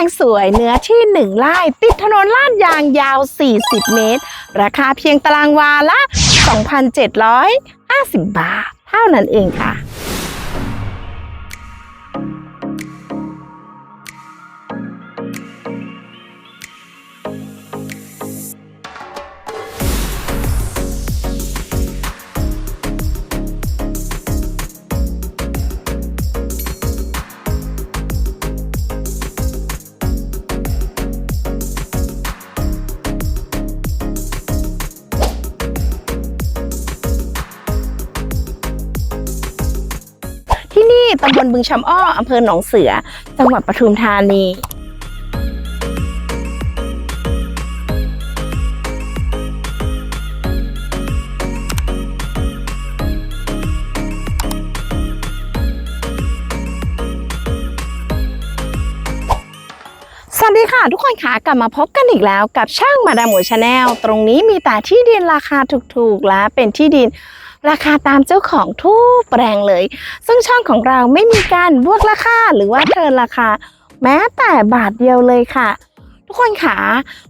ลงสวยเนื้อที่ 1ไร่ติดถนนลาดยางยาว 40 เมตร ราคาเพียงตารางวาละ 2,750 บาท เท่านั้นเองค่ะ ตำบลบึงชำอ้ออำเภอหนองเสือ จังหวัดปทุมธานีสวัสดีค่ะ ทุกคนค่ะกลับมาพบกันอีกแล้วกับช่างมาดามหมูชาแนลตรงนี้มีแต่ที่ดินราคาถูกๆ และเป็นที่ดิน ราคาตามเจ้าของทุกแปลงเลย ซึ่งช่องของเราไม่มีการบวกราคาหรือว่าเกินราคา แม้แต่บาทเดียวเลยค่ะ ทุกคนค่ะ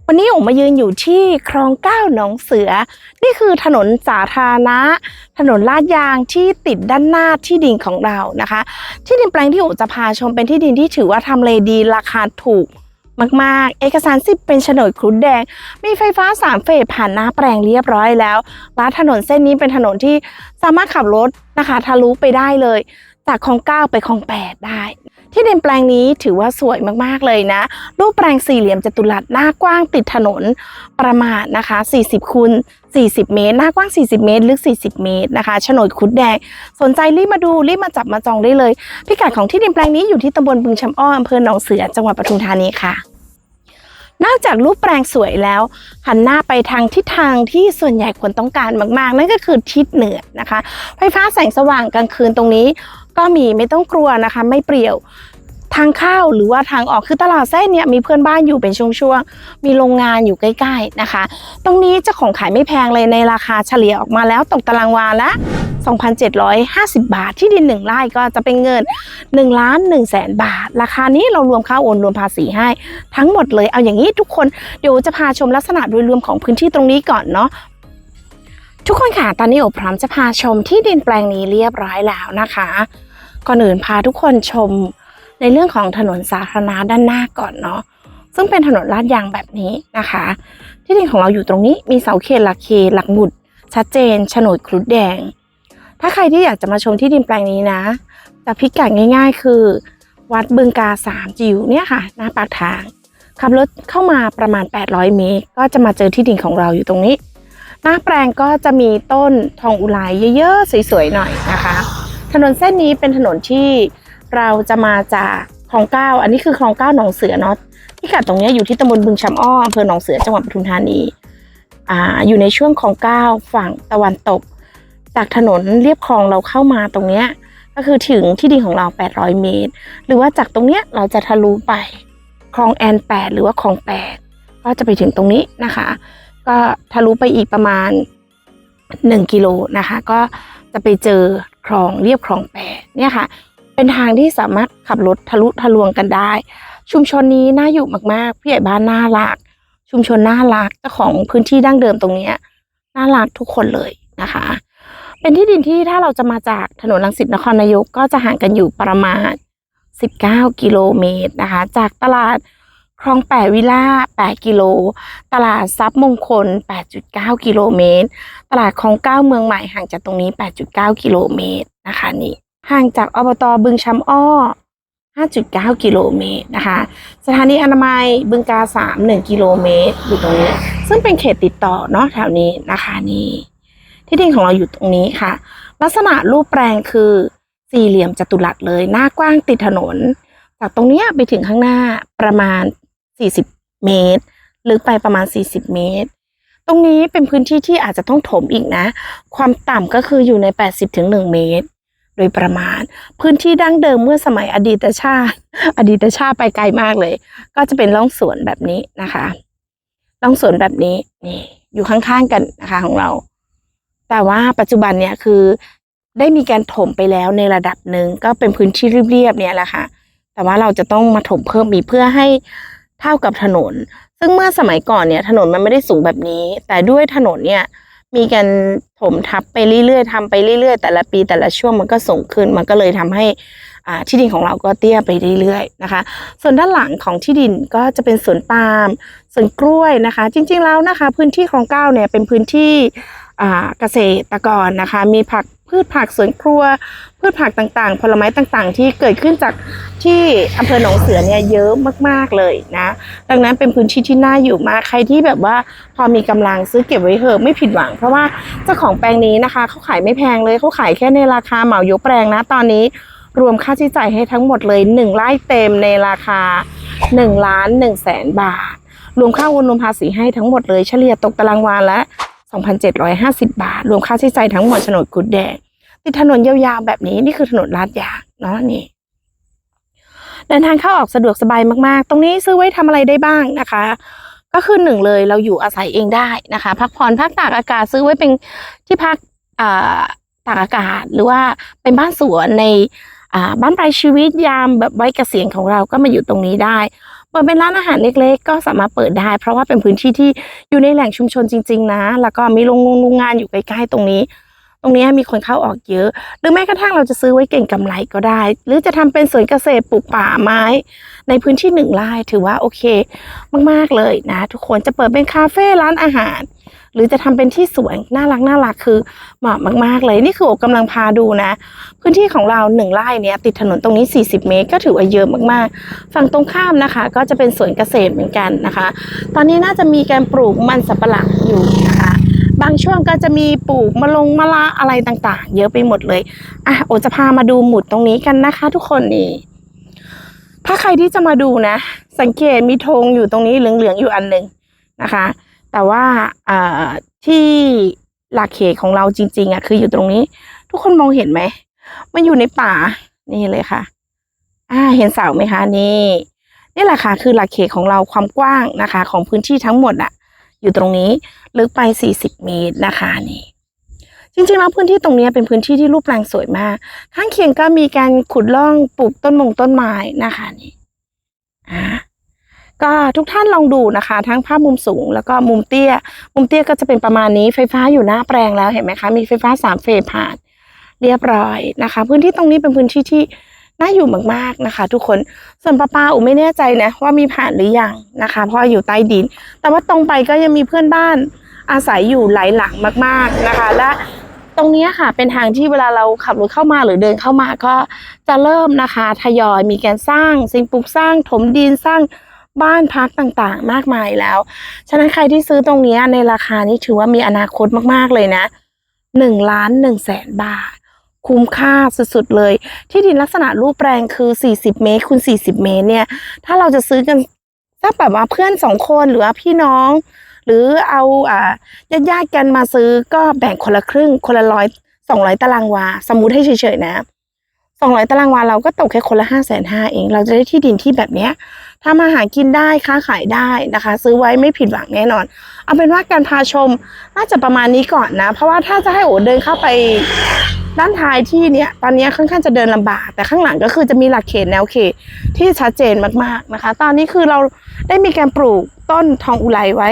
วันนี้ผมมายืนอยู่ที่คลองเก้าหนองเสือ นี่คือถนนสาธารณะ ถนนลาดยางที่ติดด้านหน้าที่ดินของเรานะคะ ที่ดินแปลงที่ผมจะพาชมเป็นที่ดินที่ถือว่าทำเลดีราคาถูก มาก ๆ เอกสารสิบเป็นโฉนดครุฑแดง มีไฟฟ้าสามเฟสผ่านหน้าแปลงเรียบร้อยแล้วและถนนเส้นนี้เป็นถนนที่สามารถขับรถนะคะทะลุไปได้เลย จากคลองเก้าไปคลองแปดได้ ที่ดินแปลงนี้ถือว่าสวยมากๆเลยนะ รูปแปลงสี่เหลี่ยมจัตุรัสหน้ากว้างติดถนนประมาณนะคะ 40คูณ40 เมตร หน้ากว้าง 40 เมตร ลึก 40 เมตรนะคะโฉนดคุดแดง สนใจรีบมาดูรีบมาจับมาจองได้เลย พิกัดของที่ดินแปลงนี้อยู่ที่ตำบลบึงชำอ้ออำเภอหนองเสือ จังหวัดปทุมธานีค่ะนอกจากรูปแปลงสวยแล้ว หันหน้าไปทางทิศทางที่ส่วนใหญ่คนต้องการมาก ๆ นั่นก็คือทิศเหนือนะคะ ไฟฟ้าแสงสว่างกลางคืนตรงนี้ ก็มีไม่ต้องกลัวนะคะ ไม่เปรี่ยวทางเข้าหรือว่าทางออกคือตลาดเส้นเนี่ยมีเพื่อนบ้านอยู่เป็นช่วงๆ มีโรงงานอยู่ใกล้ ๆนะคะ ตรงนี้เจ้าของขายไม่แพงเลยในราคาเฉลี่ยออกมาแล้วตกตารางวาละ 2,750 บาทที่ดินหนึ่งไร่ก็จะเป็นเงิน1ล้าน1แสนบาท ราคานี้เรารวมค่าโอนรวมภาษีให้ ทั้งหมดเลยเอาอย่างนี้ทุกคนเดี๋ยวจะพาชมลักษณะโดยรวมของพื้นที่ตรงนี้ก่อนเนาะ ทุกคนค่ะตอนนี้โอพร้อมจะพาชมที่ดินแปลงนี้เรียบร้อยแล้วนะคะ ก่อนอื่นพาทุกคนชมในเรื่องของถนนสาธารณะด้านหน้าก่อนเนาะซึ่งเป็นถนนลาดยางแบบนี้นะคะ ที่ดินของเราอยู่ตรงนี้มีเสาเขตหลักเขตหลักหมุดชัดเจนโฉนดครุฑแดง ถ้าใครที่อยากจะมาชมที่ดินแปลงนี้นะจะพิกัดง่าย ๆ คือ วัดบึงกาสามจิ๋วเนี่ยค่ะ หน้าปากทางขับรถเข้ามาประมาณ 800 เมตร ก็จะมาเจอที่ดินของเราอยู่ตรงนี้ หน้าแปลงก็จะมีต้นทองอุไรเยอะๆสวยๆหน่อยนะคะ ถนนเส้นนี้เป็นถนนที่เราจะมาจากคลองเก้าอันนี้คือคลองเก้าหนองเสือเนาะพิกัดตรงเนี้ยอยู่ที่ตำบลบึงชำอ้ออำเภอหนองเสือจังหวัดปทุมธานีอ่าอยู่ในช่วงคลองเก้าฝั่งตะวันตก จากถนนเรียบคลองเราเข้ามาตรงเนี้ยก็คือถึงที่ดินของเรา 800 เมตร หรือว่าจากตรงเนี้ยเราจะทะลุไปคลองแอนแปดหรือว่าคลองแปดก็จะไปถึงตรงนี้นะคะ ก็ทะลุไปอีกประมาณ 1 กิโลนะคะ ก็จะไปเจอคลองเรียบคลองแปดเนี่ยค่ะ เป็นทางที่สามารถขับรถทะลุทะลวงกันได้ ชุมชนนี้น่าอยู่มากๆผู้ใหญ่บ้านน่ารัก ชุมชนน่ารักเจ้าของพื้นที่ดั้งเดิมตรงนี้น่ารักทุกคนเลยนะคะ เป็นที่ดินที่ถ้าเราจะมาจากถนนลังสิตนครนายกก็จะห่างกันอยู่ประมาณ 19 กิโลเมตรนะคะ จากตลาด คลองแปดวิล่า8กิโล ตลาดซับมงคล 8.9 กิโลเมตร ตลาดคลองเก้าเมืองใหม่ห่างจากตรงนี้ 8.9 กิโลเมตรนะคะนี่ ห่างจากอบตบึงชำอ้อ 5.9 กิโลเมตรนะคะ สถานีอนามัยบึงกาสาม1กิโลเมตรอยู่ตรงนี้ ซึ่งเป็นเขตติดต่อเนาะแถวนี้นะคะนี่ ที่ดินของเราอยู่ตรงนี้ค่ะ ลักษณะรูปแปลงคือสี่เหลี่ยมจัตุรัสเลย หน้ากว้างติดถนน จากตรงเนี้ยไปถึงข้างหน้าประมาณ 40 เมตร ลึกไปประมาณ 40 เมตร ตรงนี้เป็นพื้นที่ที่อาจจะต้องถมอีกนะ ความต่ำก็คืออยู่ใน 80ถึง1เมตร โดยประมาณ พื้นที่ดั้งเดิมเมื่อสมัยอดีตชาติ อดีตชาติไปไกลมากเลย ก็จะเป็นร่องสวนแบบนี้นะคะร่องสวนแบบนี้นี่อยู่ข้างๆกันนะคะของเรา แต่ว่าปัจจุบันเนี่ยคือได้มีการถมไปแล้วในระดับหนึ่งก็เป็นพื้นที่เรียบๆเนี่ยแหละค่ะ แต่ว่าเราจะต้องมาถมเพิ่มอีกเพื่อให้ เท่ากับถนน ซึ่งเมื่อสมัยก่อนเนี่ยถนนมันไม่ได้สูงแบบนี้ แต่ด้วยถนนเนี่ยมีการถมทับไปเรื่อยๆทำไปเรื่อยๆ แต่ละปีแต่ละช่วงมันก็สูงขึ้น มันก็เลยทำให้อ่าที่ดินของเราก็เตี้ยไปเรื่อยๆนะคะ ส่วนด้านหลังของที่ดินก็จะเป็นสวนปาล์มสวนกล้วยนะคะ จริงๆแล้วนะคะ พื้นที่คลองเก้าเนี่ยเป็นพื้นที่อ่าเกษตรกรนะคะ มีผัก พืชผักสวนครัว พืชผักต่างๆ ผลไม้ต่างๆ ที่เกิดขึ้นจากที่อำเภอหนองเสือเนี่ยเยอะมากๆเลยนะ ดังนั้นเป็นพื้นที่ที่น่าอยู่มากใครที่แบบว่าพอมีกำลังซื้อเก็บไว้เถอะไม่ผิดหวัง เพราะว่าเจ้าของแปลงนี้นะคะเขาขายไม่แพงเลยเขาขายแค่ในราคาเหมายกแปลงนะตอนนี้รวมค่าใช้จ่ายให้ทั้งหมดเลย 1ไร่เต็มในราคา1ล้าน1แสนบาท รวมค่าวนรวมภาษีให้ทั้งหมดเลยเฉลี่ยตกตารางวาละ 2,750 บาท รวมค่าใช้จ่ายทั้งหมดโฉนดกุดแดงติดถนนยาวๆแบบนี้นี่คือถนนลาดยางเนาะนี่เดินทางเข้าออกสะดวกสบายมากๆ ตรงนี้ซื้อไว้ทำอะไรได้บ้างนะคะ ก็คือหนึ่งเลยเราอยู่อาศัยเองได้นะคะ พักผ่อนพักตากอากาศซื้อไว้เป็นที่พักอ่าตากอากาศหรือว่าเป็นบ้านสวนในบ้านปลายชีวิตยามแบบไว้เกษียณของเราก็มาอยู่ตรงนี้ได้ เปิดเป็นร้านอาหารเล็กๆ ก็สามารถเปิดได้ เพราะว่าเป็นพื้นที่ที่อยู่ในแหล่งชุมชนจริง ๆ นะ แล้วก็มีโรงงงโรงงานอยู่ใกล้ๆตรงนี้ ตรงนี้มีคนเข้าออกเยอะ หรือแม้กระทั่งเราจะซื้อไว้เก่งกำไรก็ได้ หรือจะทำเป็นสวนเกษตรปลูกป่าไม้ ในพื้นที่หนึ่งไร่ถือว่าโอเค มากๆเลยนะ ทุกคนจะเปิดเป็นคาเฟ่ร้านอาหาร หรือจะทำเป็นที่สวนน่ารักน่ารักคือเหมาะมาก ๆ เลยนี่คือโอกำลังพาดูนะ พื้นที่ของเราหนึ่งไร่เนี่ยติดถนนตรงนี้ 40 เมตร ก็ถือว่าเยอะมากๆ ฝั่งตรงข้ามนะคะ ก็จะเป็นสวนเกษตรเหมือนกันนะคะ ตอนนี้น่าจะมีการปลูกมันสับปะหลังอยู่นะคะ บางช่วงก็จะมีปลูกมะลงมะละอะไรต่างๆ เยอะไปหมดเลยอะโอจะพามาดูหมุดตรงนี้กันนะคะ ทุกคนนี่ถ้าใครที่จะมาดูนะ สังเกตมีธงอยู่ตรงนี้เหลืองๆอยู่อันหนึ่งนะคะ แต่ว่าที่หลักเขตของเราจริง ๆอะคืออยู่ตรงนี้ ทุกคนมองเห็นไหมมันอยู่ในป่านี่เลยค่ะ อ่า เห็นเสาไหมคะนี่ นี่แหละค่ะคือหลักเขตของเราความกว้างนะคะ ของพื้นที่ทั้งหมดอะ อยู่ตรงนี้ลึกไป 40 เมตรนะคะนี่จริงๆแล้วพื้นที่ตรงนี้เป็นพื้นที่ที่รูปร่างสวยมาก ข้างเคียงก็มีการขุดร่องปลูกต้นมงต้นไม้นะคะนี่อ่า ก็ทุกท่านลองดูนะคะ ทั้งภาพมุมสูงแล้วก็มุมเตี้ย มุมเตี้ยก็จะเป็นประมาณนี้ไฟฟ้าอยู่หน้าแปลงแล้วเห็นไหมคะ มีไฟฟ้าสามเฟสผ่านเรียบร้อยนะคะ พื้นที่ตรงนี้เป็นพื้นที่ที่น่าอยู่มากๆนะคะ ทุกคนส่วนป้าป้าอูไม่แน่ใจนะว่ามีผ่านหรือยังนะคะ เพราะอยู่ใต้ดิน แต่ว่าตรงไปก็ยังมีเพื่อนบ้านอาศัยอยู่หลายหลังมาก ๆนะคะ และตรงนี้ค่ะเป็นทางที่เวลาเราขับรถเข้ามาหรือเดินเข้ามาก็จะเริ่มนะคะ ทยอยมีการสร้างสิ่งปลูกสร้างถมดินสร้าง บ้านพักต่างๆ มากมายแล้ว ฉะนั้นใครที่ซื้อตรงนี้ในราคานี้ถือว่ามีอนาคตมากๆเลยนะหนึ่งล้านหนึ่งแสนบาท คุ้มค่าสุดๆเลย ที่ดินลักษณะรูปแปลงคือ 40 เมตรคูณ40 เมตรเนี่ย ถ้าเราจะซื้อกันถ้าแบบว่าเพื่อนสองคนหรือว่าพี่น้อง หรือเอาอ่าญาติๆกันมาซื้อก็แบ่งคนละครึ่ง คนละร้อยสองร้อยตารางวา สมมุติให้เฉยๆนะสองร้อยตารางวาเราก็ตกแค่คนละห้าแสนห้าเอง เราจะได้ที่ดินที่แบบเนี้ย ทำอาหากินได้ค้าขายได้นะคะ ซื้อไว้ไม่ผิดหวังแน่นอน เอาเป็นว่าการพาชมน่าจะประมาณนี้ก่อนนะ เพราะว่าถ้าจะให้โอเดินเข้าไปด้านท้ายที่เนี้ยตอนนี้ค่อนข้างจะเดินลำบาก แต่ข้างหลังก็คือจะมีหลักเขตแนวเขตที่ชัดเจนมากๆนะคะ ตอนนี้คือเราได้มีการปลูกต้นทองอุไรไว้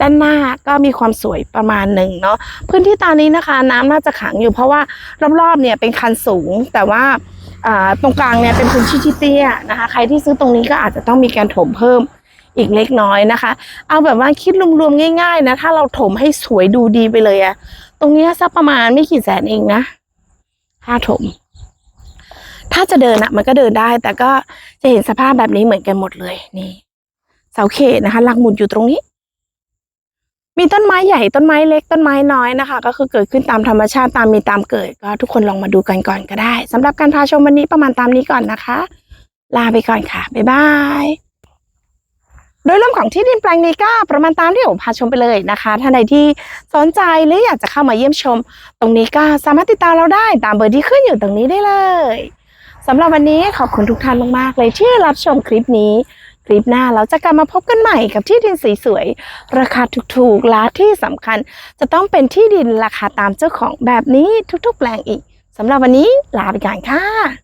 ด้านหน้าก็มีความสวยประมาณหนึ่งเนาะพื้นที่ตอนนี้นะคะ น้ำน่าจะขังอยู่เพราะว่ารอบๆเนี่ยเป็นคันสูงแต่ว่า ตรงกลางเนี่ยเป็นพื้นที่ที่เตี้ยนะคะ ใครที่ซื้อตรงนี้ก็อาจจะต้องมีการถมเพิ่มอีกเล็กน้อยนะคะ เอาแบบว่าคิดรวมๆง่าย ๆ นะ ถ้าเราถมให้สวยดูดีไปเลยอะตรงเนี้ยสักประมาณไม่กี่แสนเองนะค่าถม ถ้าจะเดินอะมันก็เดินได้ แต่ก็จะเห็นสภาพแบบนี้เหมือนกันหมดเลยนี่เสาเขตนะคะหลักหมุดอยู่ตรงนี้ มีต้นไม้ใหญ่ต้นไม้เล็กต้นไม้น้อยนะคะ ก็คือเกิดขึ้นตามธรรมชาติตามมีตามเกิด ก็ทุกคนลองมาดูกันก่อนก็ได้สำหรับการพาชมวันนี้ประมาณตามนี้ก่อนนะคะ ลาไปก่อนค่ะบ๊ายบายโดยรวมของที่ดินแปลงนี้ก็ประมาณตามที่ผมพาชมไปเลยนะคะท่านใดที่สนใจหรืออยากจะเข้ามาเยี่ยมชม ตรงนี้ก็สามารถติดตามเราได้ตามเบอร์ที่ขึ้นอยู่ตรงนี้ได้เลยสำหรับวันนี้ขอบคุณทุกท่านมากๆเลยที่รับชมคลิปนี้ คลิปหน้าเราจะกลับมาพบกันใหม่กับที่ดินสวยๆราคาถูกๆและที่สำคัญ จะต้องเป็นที่ดินราคาตามเจ้าของแบบนี้ทุกๆแปลงอีกสำหรับวันนี้ลาไปก่อนค่ะ